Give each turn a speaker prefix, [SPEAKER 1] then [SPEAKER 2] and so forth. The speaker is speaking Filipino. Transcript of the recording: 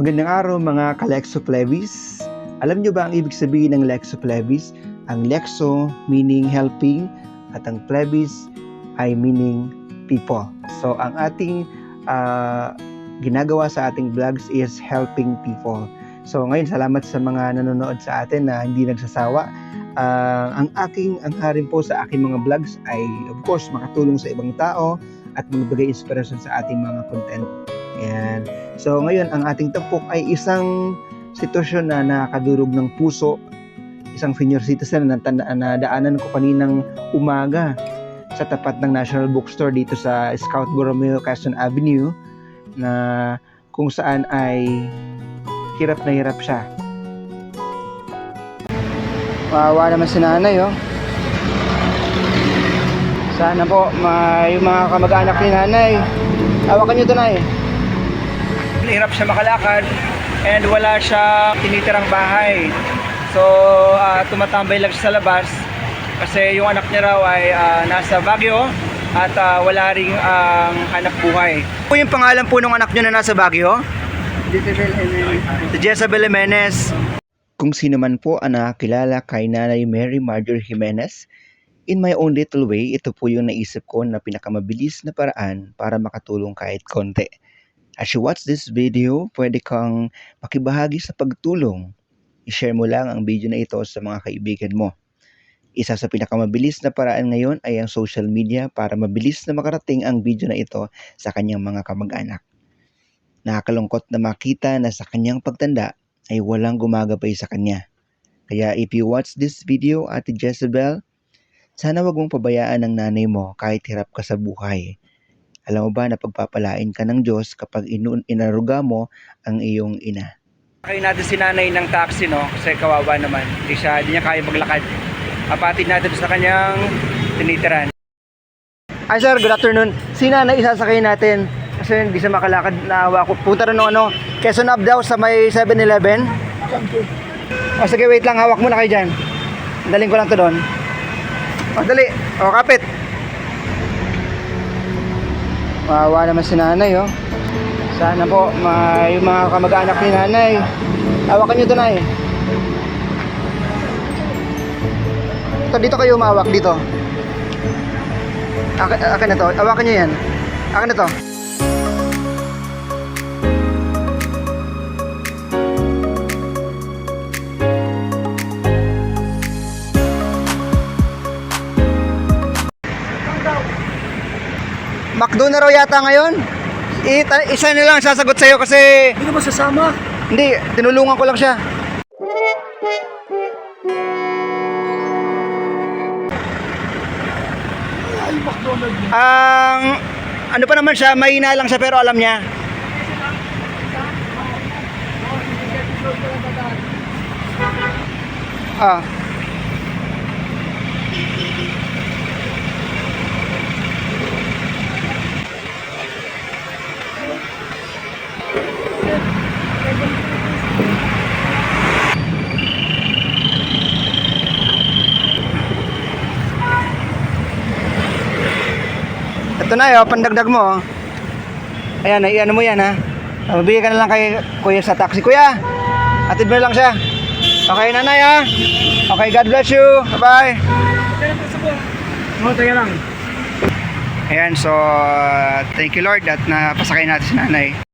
[SPEAKER 1] Magandang araw mga kalexo. Alam nyo ba ang ibig sabihin ng lexo plebis? Ang lexo meaning helping at ang plebis ay meaning people. So ang ating ah, ginagawa sa ating vlogs is helping people. So ngayon salamat sa mga nanonood sa atin na hindi nagsasawa. Ah, ang aking ang harin po sa aking mga vlogs ay of course makatulong sa ibang tao at magbigay inspiration sa ating mga content. Ayan. So ngayon ang ating tampok ay isang sitwasyon na nakadurog ng puso, isang senior citizen na, tanda- na daanan ko kaninang umaga sa tapat ng National Bookstore dito sa Scout Borromeo Quezon Avenue na kung saan ay hirap na hirap siya. Wawa naman si nanay oh. Sana po may mga kamag-anak ni nanay. Hawakan niyo ito nay hirap siya makalakad and wala siya tinitirang bahay. So, ah, tumatambay lang siya sa labas kasi yung anak niya raw ay ah, nasa Baguio at ah, wala ring ang hanap buhay. Ano yung pangalan po ng anak niyo na nasa Baguio?
[SPEAKER 2] Jezebel Jimenez.
[SPEAKER 1] Jezebel Jimenez. Kung sino man po ang nakakilala kay Nanay Mary Marjorie Jimenez, in my own little way, ito po yung naisip ko na pinakamabilis na paraan para makatulong kahit konti. As you watch this video, pwede kang makibahagi sa pagtulong. I-share mo lang ang video na ito sa mga kaibigan mo. Isa sa pinakamabilis na paraan ngayon ay ang social media para mabilis na makarating ang video na ito sa kanyang mga kamag-anak. Nakakalungkot na makita na sa kanyang pagtanda ay walang gumagabay sa kanya. Kaya if you watch this video, Ate Jezebel, sana wag mong pabayaan ang nanay mo kahit hirap ka sa buhay. Alam mo ba na pagpapalain ka ng Diyos kapag inu- inaruga mo ang iyong ina? Kaya natin si nanay ng taxi, no? Kasi kawawa naman. Hindi siya, hindi niya kaya maglakad. Apatid natin sa kanyang tinitiran. Ay sir, good afternoon. Si nanay isasakay natin kasi hindi siya makalakad na awa ko. Punta rin ng ano, Quezon Up daw sa may 7-Eleven. O sige, wait lang. Hawak muna kayo dyan. Daling ko lang to doon. O, dali. O, kapit. Wawa naman si nanay, oh. Sana po, may mga kamag-anak ni nanay. Hawakan nyo ito, nay. Ito, dito kayo umawak, dito. Akin, akin na to. Hawakan nyo yan. Akin na to. McDo na raw yata ngayon. Ita, isa na lang sasagot sa'yo kasi
[SPEAKER 2] Hindi ka ba sasama?
[SPEAKER 1] hindi, tinulungan ko lang siya.
[SPEAKER 2] Ay, McDonald's.
[SPEAKER 1] Ang ano pa naman siya, mahina lang siya pero alam niya. Ah. Ito na yun, pandagdag mo. oh. Ayan, iyan mo yan ha. Mabigyan ka na lang kay kuya sa taxi. Kuya, atid mo lang siya. Okay, nanay ha. Okay, God bless you. Bye-bye.
[SPEAKER 2] Oh, tayo lang.
[SPEAKER 1] Ayan, so thank you Lord at napasakay natin si nanay.